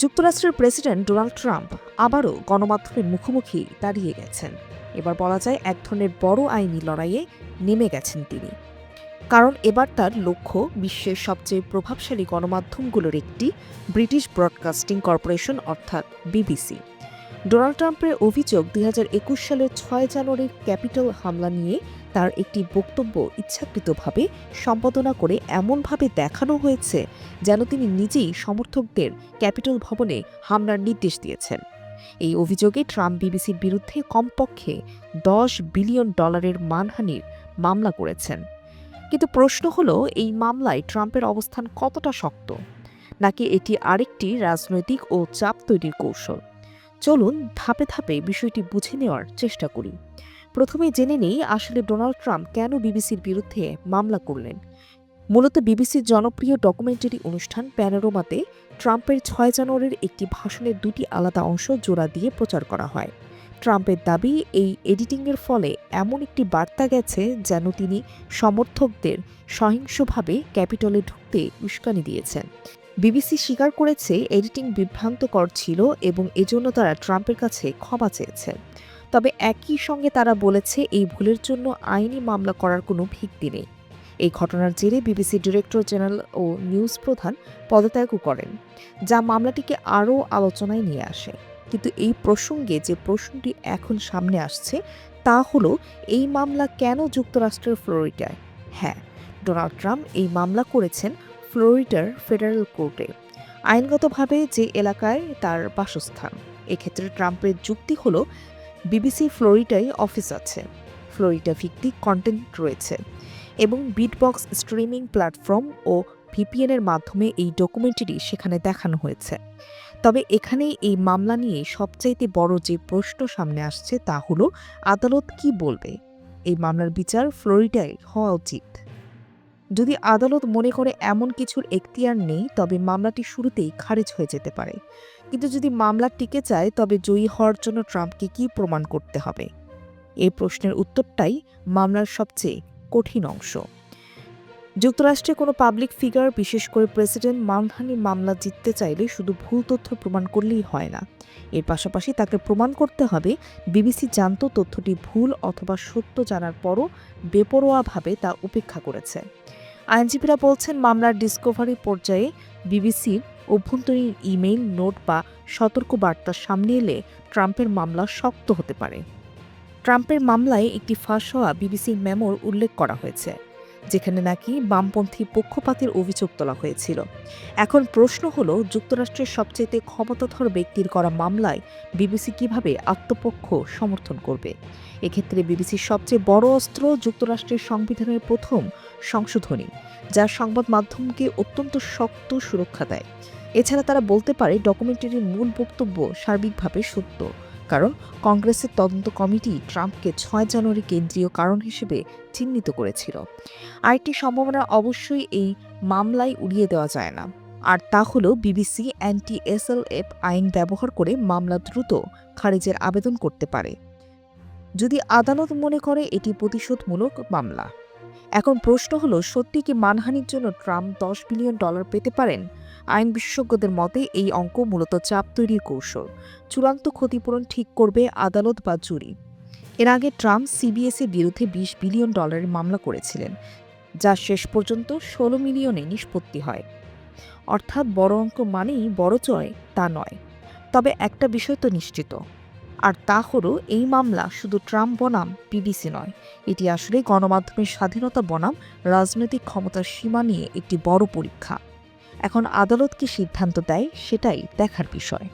যুক্তরাষ্ট্রের president Donald Trump আবারও গণমাধ্যমের মুখোমুখি দাঁড়িয়ে গেছেন। এবার বলা যায় এক ধরনের বড় আইনি লড়াইয়ে নেমে গেছেন তিনি। কারণ এবার তার লক্ষ্য বিশ্বের সবচেয়ে প্রভাবশালী গণমাধ্যমগুলোর একটি ব্রিটিশ ব্রডকাস্টিং কর্পোরেশন, অর্থাৎ বিবিসি। ডোনাল্ড ট্রাম্পের অভিযোগ দুই হাজার একুশ সালের ছয় জানুয়ারির ক্যাপিটাল হামলা নিয়ে তার একটি বক্তব্য ইচ্ছাকৃতভাবে সম্পাদনা করে এমনভাবে দেখানো হয়েছে যেন তিনি নিজেই সমর্থকদের ক্যাপিটাল ভবনে হামলার নির্দেশ দিয়েছেন। এই অভিযোগে ট্রাম্প বিবিসির বিরুদ্ধে কমপক্ষে দশ বিলিয়ন ডলারের মানহানির মামলা করেছেন। কিন্তু প্রশ্ন হলো, এই মামলায় ট্রাম্পের অবস্থান কতটা শক্ত? নাকি এটি আরেকটি রাজনৈতিক ও চাপ তৈরির কৌশল? চলুন ধাপে ধাপে বিষয়টি বুঝে নেওয়ার চেষ্টা করি। প্রথমে জেনে নেই আসলে ডোনাল্ড ট্রাম্প কেন বিবিসির বিরুদ্ধে মামলা করলেন। মূলত বিবিসির জনপ্রিয় ডকুমেন্টারি অনুষ্ঠান প্যানোরোমাতে ট্রাম্পের ছয় জানুয়ারির একটি ভাষণের দুটি আলাদা অংশ জোড়া দিয়ে প্রচার করা হয়। ট্রাম্পের দাবি, এই এডিটিংয়ের ফলে এমন একটি বার্তা গেছে যেন তিনি সমর্থকদের সহিংসভাবে ক্যাপিটলে ঢুকতে উস্কানি দিয়েছেন। বিবিসি স্বীকার করেছে, এডিটিং বিভ্রান্তকর ছিল এবং এজন্য তারা ট্রাম্পের কাছে ক্ষমা চেয়েছে। তবে একই সঙ্গে তারা বলেছে এই ভুলের জন্য আইনি মামলা করার কোনো ভিত্তি নেই। এই ঘটনার জেরে বিবিসি ডিরেক্টর জেনারেল ও নিউজ প্রধান পদত্যাগও করেন, যা মামলাটিকে আরও আলোচনায় নিয়ে আসে। কিন্তু এই প্রসঙ্গে যে প্রশ্নটি এখন সামনে আসছে, তা হলো, এই মামলা কেন যুক্তরাষ্ট্রের ফ্লোরিডায়? হ্যাঁ ডোনাল্ড ট্রাম্প এই মামলা করেছেন ফ্লোরিডার ফেডারেল কোর্টে, আইনগতভাবে যে এলাকায় তার বাসস্থান। এক্ষেত্রে ট্রাম্পের যুক্তি হলো বিবিসি ফ্লোরিডায় অফিস আছে। ফ্লোরিডা ভিত্তিক কন্টেন্ট রয়েছে এবং বিটবক্স স্ট্রিমিং প্ল্যাটফর্ম ও ভিপিএনের মাধ্যমে এই ডকুমেন্টারি সেখানে দেখানো হয়েছে। তবে এখানে এই মামলা নিয়ে সবচাইতে বড় যে প্রশ্ন সামনে আসছে তা হলো, আদালত কি বলবে? এই মামলার বিচার ফ্লোরিডায় হওয়া উচিত। যদি আদালত মনে করে এমন কিছুর এখতিয়ার নেই, তবে মামলাটি শুরুতেই খারিজ হয়ে যেতে পারে। কিন্তু যদি মামলা টিকে যায়, তবে জয়ী হওয়ার জন্য ট্রাম্পকে কি প্রমাণ করতে হবে? এই প্রশ্নের উত্তরটাই মামলার সবচেয়ে কঠিন অংশ। যুক্তরাষ্ট্রে কোনো পাবলিক ফিগার বিশেষ করে প্রেসিডেন্ট মানহানি মামলা জিততে চাইলে শুধু ভুল তথ্য প্রমাণ করলেই হয় না। এর পাশাপাশি তাকে প্রমাণ করতে হবে, বিবিসি জানত তথ্যটি ভুল অথবা সত্য জানার পরও বেপরোয়াভাবে তা উপেক্ষা করেছে। আইনজীবীরা বলছেন, মামলার ডিসকভারি পর্যায়ে বিবিসির অভ্যন্তরীণ ইমেইল, নোট বা সতর্ক বার্তা সামনে এলে ট্রাম্পের মামলা শক্ত হতে পারে। ট্রাম্পের মামলায় একটি ফাঁস হওয়া বিবিসির মেমোর উল্লেখ করা হয়েছে। যেখানে নাকি বামপন্থী পক্ষপাতের অভিযোগ তোলা হয়েছিল। এখন প্রশ্ন হলো, যুক্তরাষ্ট্রের সবচেয়ে ক্ষমতাধর ব্যক্তির করা মামলায় বিবিসি কীভাবে আত্মপক্ষ সমর্থন করবে? এক্ষেত্রে বিবিসির সবচেয়ে বড় অস্ত্র যুক্তরাষ্ট্রের সংবিধানের প্রথম সংশোধনী, যা সংবাদ মাধ্যমকে অত্যন্ত শক্ত সুরক্ষা দেয়। এছাড়া তারা বলতে পারে, ডকুমেন্টারির মূল বক্তব্য সার্বিকভাবে সত্য। কারণ কংগ্রেসের তদন্ত কমিটি ট্রাম্পকে ছয় জানুয়ারি কেন্দ্রীয় কারণ হিসেবে চিহ্নিত করেছিল। আরেকটি সম্ভাবনা অবশ্যই এই মামলায় উড়িয়ে দেওয়া যায় না। আর তা হল বিবিসি অ্যান্টি এসএলএফ আইন ব্যবহার করে মামলা দ্রুত খারিজের আবেদন করতে পারে। যদি আদালত মনে করে এটি প্রতিশোধমূলক মামলা। এখন প্রশ্ন হলো, সত্যি কি মানহানির জন্য ট্রাম্প দশ বিলিয়ন ডলার পেতে পারেন? আইন বিশেষজ্ঞদের মতে, এই অঙ্ক মূলত চাপ তৈরির কৌশল। চূড়ান্ত ক্ষতিপূরণ ঠিক করবে আদালত বা জুরি। এর আগে ট্রাম্প সিবিএসের বিরুদ্ধে বিশ বিলিয়ন ডলারের মামলা করেছিলেন, যা শেষ পর্যন্ত ষোলো মিলিয়নে নিষ্পত্তি হয়। অর্থাৎ বড় অঙ্ক মানেই বড় জয় তা নয়। তবে একটা বিষয় তো নিশ্চিত আর তা হলো এই মামলা শুধু ট্রাম্প বনাম, বিবিসি নয়। এটি আসলে গণমাধ্যমের স্বাধীনতা বনাম, রাজনৈতিক ক্ষমতার সীমা নিয়ে একটি বড় পরীক্ষা। এখন আদালত কি সিদ্ধান্ত দেয়, সেটাই দেখার বিষয়।